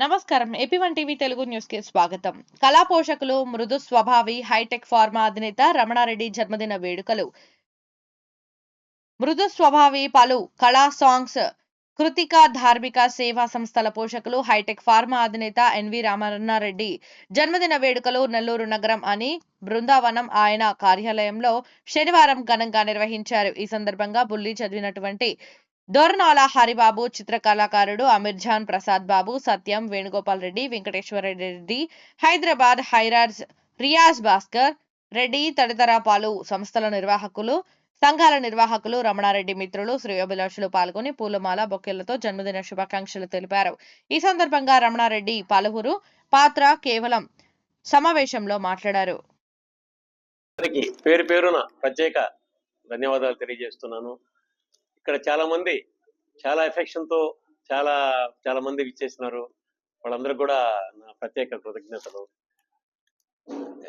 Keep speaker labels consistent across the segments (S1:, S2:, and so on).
S1: నమస్కారం. AP one TV Telugu న్యూస్కి స్వాగతం. కళా పోషకులు మృదు స్వభావి హైటెక్ ఫార్మా అధినేత రమణారెడ్డి జన్మదిన వేడుకలు. మృదు స్వభావి పలు కళా సాంగ్స్ కృతిక ధార్మిక సేవా సంస్థల పోషకులు హైటెక్ ఫార్మా అధినేత ఎన్వి రామన్నారెడ్డి జన్మదిన వేడుకలు నెల్లూరు నగరం అని బృందావనం ఆయన కార్యాలయంలో శనివారం ఘనంగా నిర్వహించారు. ఈ సందర్భంగా బుల్లి చదివినటువంటి దోర్నాల హరిబాబు చిత్ర కళాకారుడు అమీర్ జాన్ ప్రసాద్ బాబు సత్యం వేణుగోపాల్ రెడ్డి వెంకటేశ్వర రెడ్డి హైదరాబాద్ హైరాజ్ రియాజ్ భాస్కర్ రెడ్డి తదితర పలు సంస్థల నిర్వాహకులు సంఘాల నిర్వాహకులు రమణారెడ్డి మిత్రులు శ్రేయోభిలాషులు పాల్గొని పూలమాల బొక్కెలతో జన్మదిన శుభాకాంక్షలు తెలిపారు. ఈ సందర్భంగా రమణారెడ్డి పలువురు పాత్ర కేవలం సమావేశంలో మాట్లాడారు.
S2: పేరు పేరున ప్రత్యేక ధన్యవాదాలు తెలియజేస్తున్నాను. ఇక్కడ చాలా మంది చాలా ఎఫెక్షన్తో చాలా చాలా మంది ఇచ్చేసినారు వాళ్ళందరూ కూడా నా ప్రత్యేక కృతజ్ఞతలు.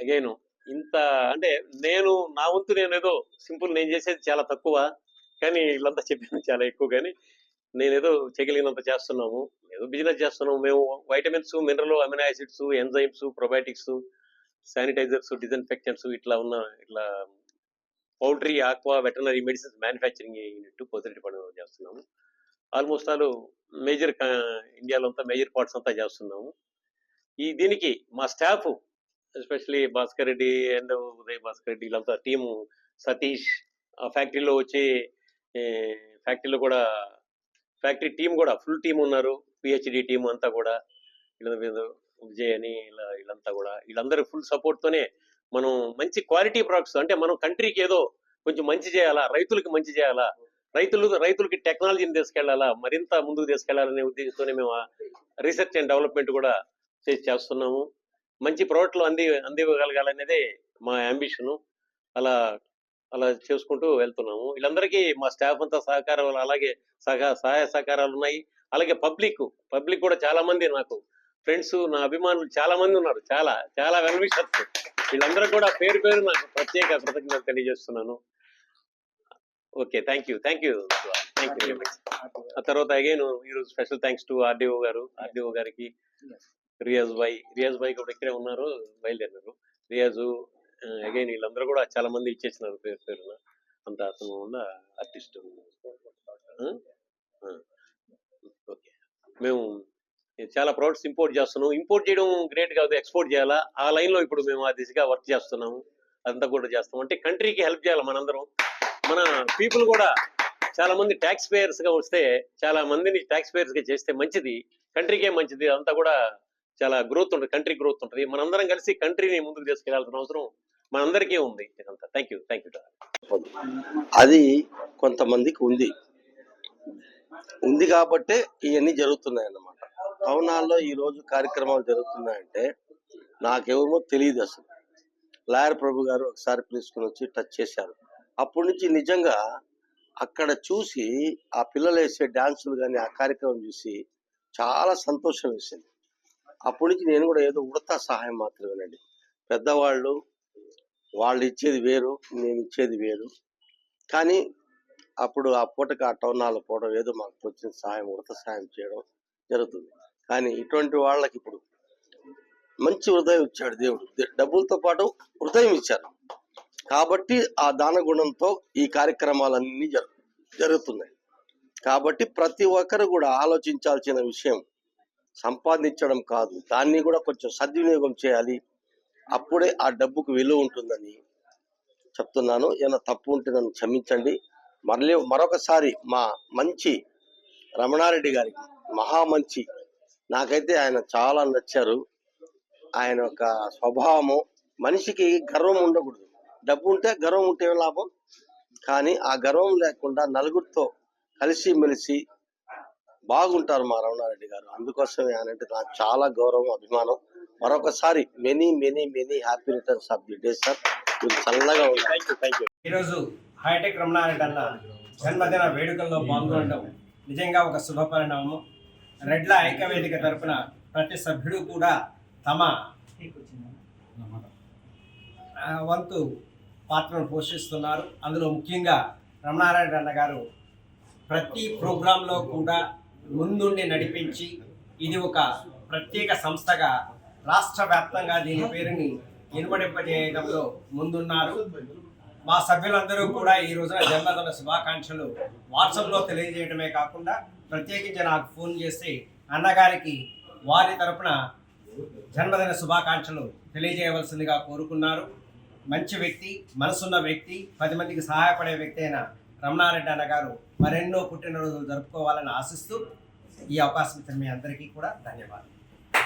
S2: అగైన్ ఇంత అంటే నేను నా వంతు నేను ఏదో సింపుల్ నేను చేసేది చాలా తక్కువ కానీ వీళ్ళంతా చెప్పింది చాలా ఎక్కువ కానీ నేనేదో చేయగలిగినంత చేస్తున్నాము. ఏదో బిజినెస్ చేస్తున్నాము. మేము vitamins mineral amino acids enzymes probiotics sanitizers disinfectants ఇట్లా ఉన్న ఇట్లా poultry aqua veterinary medicines manufacturing unit పొద్దుటి పని చేస్తున్నాము. ఆల్మోస్ట్ ఆల్ మేజర్ ఇండియాలో అంతా మేజర్ పార్ట్స్ అంతా చేస్తున్నాము. ఈ దీనికి మా staff especially Bhaskar Reddy and Uday Bhaskar Reddy వీళ్ళంతా టీము సతీష్ ఆ ఫ్యాక్టరీలో వచ్చి ఫ్యాక్టరీలో కూడా ఫ్యాక్టరీ టీం కూడా ఫుల్ టీం ఉన్నారు. పిహెచ్డి టీం అంతా కూడా వీళ్ళ విజయ్ అని ఇలా వీళ్ళంతా కూడా వీళ్ళందరూ ఫుల్ సపోర్ట్తోనే మనం మంచి క్వాలిటీ ప్రొడక్ట్స్ అంటే మనం కంట్రీకి ఏదో కొంచెం మంచి చేయాలా రైతులకి మంచి చేయాలా రైతులు రైతులకి టెక్నాలజీని తీసుకెళ్ళాలా మరింత ముందుకు తీసుకెళ్ళాలనే ఉద్దేశంతోనే మేము రీసెర్చ్ అండ్ డెవలప్మెంట్ కూడా చేసి చేస్తున్నాము. మంచి ప్రోడక్ట్లు అంది అందివ్వగలగాలనేదే మా అంబిషను అలా అలా చేసుకుంటూ వెళ్తున్నాము. వీళ్ళందరికీ మా స్టాఫ్ అంతా సహకారం అలాగే సహా సహాయ సహకారాలు ఉన్నాయి. అలాగే పబ్లిక్ పబ్లిక్ కూడా చాలా మంది నాకు ఫ్రెండ్స్ నా అభిమానులు చాలా మంది ఉన్నారు. చాలా చాలా వెల్విషర్స్ వీళ్ళందరూ కూడా పేరు పేరు నాకు ప్రత్యేక కృతజ్ఞతలు తెలియజేస్తున్నాను. Okay thank you thank you. Thank you very much ఆ తర్వాత అగైన్ ఈరోజు స్పెషల్ థ్యాంక్స్ టు ఆర్డీఓ గారు. ఆర్డీఓ గారికి రియాజ్ బాయ్ రియాజ్ బాయ్ కూడా ఇక్కడే ఉన్నారు బయలుదేరినారు రియాజు అగైన్ వీళ్ళందరూ కూడా చాలా మంది ఇచ్చేసినారు పేరు పేరున. అంత అతను ఉన్న ఆర్టిస్ట్ ఓకే. మేము చాలా ప్రొడక్ట్స్ ఇంపోర్ట్ చేస్తున్నాం ఇంపోర్ట్ చేయడం గ్రేట్ కాదు ఎక్స్పోర్ట్ చేయాలా? ఆ లైన్లో ఇప్పుడు మేము ఆ దిశగా వర్క్ చేస్తున్నాము. అదంతా కూడా చేస్తాం అంటే కంట్రీకి హెల్ప్ చేయాలి మనందరం. మన పీపుల్ కూడా చాలా మంది ట్యాక్స్ పేయర్స్గా వస్తే చాలా మందిని ట్యాక్స్ పేయర్స్గా చేస్తే మంచిది. కంట్రీకే మంచిది. అంతా కూడా చాలా గ్రోత్ ఉంటుంది. కంట్రీ గ్రోత్ ఉంటుంది. మనందరం కలిసి కంట్రీని ముందుకు తీసుకెళ్ళాల్సిన అవసరం మనందరికీ ఉంది. ఇదంతా. థ్యాంక్ యూ థ్యాంక్ యూ
S3: అది కొంతమందికి ఉంది. ఉంది కాబట్టే ఇవన్నీ జరుగుతున్నాయి అన్నమాట భవనాల్లో ఈ రోజు కార్యక్రమాలు జరుగుతున్నాయంటే నాకేమో తెలియదు అసలు. లాయర్ ప్రభు గారు ఒకసారి పిలుచుకుని వచ్చి టచ్ చేశారు. అప్పటి నుంచి నిజంగా అక్కడ చూసి ఆ పిల్లలు వేసే డాన్సులు కానీ ఆ కార్యక్రమం చూసి చాలా సంతోషం వేసింది. అప్పటి నుంచి నేను కూడా ఏదో ఉడతా సహాయం మాత్రమేనండి. పెద్దవాళ్ళు వాళ్ళు ఇచ్చేది వేరు నేను ఇచ్చేది వేరు. కానీ అప్పుడు ఆ పూటకి ఆ టౌన్ హాల్ పోవడం ఏదో మాకు వచ్చిన సహాయం ఉడత సహాయం చేయడం జరుగుతుంది. కానీ ఇటువంటి వాళ్ళకి ఇప్పుడు మంచి హృదయం ఇచ్చాడు దేవుడు. దే- డబ్బులతో పాటు హృదయం ఇచ్చారు. కాబట్టి ఆ దాన గుణంతో ఈ కార్యక్రమాలన్నీ జరుగుతున్నాయి. కాబట్టి ప్రతి ఒక్కరు కూడా ఆలోచించాల్సిన విషయం సంపాదించడం కాదు. దాన్ని కూడా కొంచెం సద్వినియోగం చేయాలి. అప్పుడే ఆ డబ్బుకు విలువ ఉంటుందని చెప్తున్నాను. ఏమైనా తప్పు ఉంటే నన్ను క్షమించండి. మరలే మరొకసారి మా మంచి రమణారెడ్డి గారికి మహా మంచి నాకైతే ఆయన చాలా నచ్చారు. ఆయన యొక్క స్వభావము మనిషికి గర్వం ఉండకూడదు. డబ్బు ఉంటే గర్వం ఉంటే లాభం? కానీ ఆ గర్వం లేకుండా నలుగురితో కలిసి మెలిసి బాగుంటారు మా రమణారెడ్డి గారు. అందుకోసమే ఆయన అంటే నాకు చాలా గౌరవం అభిమానం. మరొకసారి many many many happy returns of the day sir మీరు చల్లగా ఉండాలి
S4: ఈరోజు హైటెక్ రమణారెడ్డి అన్న జన్మదిన వేడుకల్లో పాల్గొనడం నిజంగా ఒక శుభ పరిణామం. రెడ్ల ఐక్యవేదిక తరపున ప్రతి సభ్యుడు కూడా తమ వంతు పాత్రను పోషిస్తున్నారు. అందులో ముఖ్యంగా రమణారాయణ అన్న గారు ప్రతి ప్రోగ్రాంలో కూడా ముందుండి నడిపించి ఇది ఒక ప్రత్యేక సంస్థగా రాష్ట్ర వ్యాప్తంగా దీని పేరుని ఇనుమడింపజేయడంలో ముందున్నారు. మా సభ్యులందరూ కూడా ఈ రోజున జన్మదిన శుభాకాంక్షలు వాట్సాప్లో తెలియజేయడమే కాకుండా ప్రత్యేకించి నాకు ఫోన్ చేసి అన్నగారికి వారి తరపున జన్మదిన శుభాకాంక్షలు తెలియజేయవలసిందిగా కోరుకున్నారు. మంచి వ్యక్తి మనసున్న వ్యక్తి పది మందికి సహాయపడే వ్యక్తి అయిన రమణారెడ్డి అన్నగారు మరెన్నో పుట్టినరోజులు జరుపుకోవాలని ఆశిస్తూ ఈ అవకాశం ఇచ్చిన మీ అందరికీ కూడా ధన్యవాదాలు.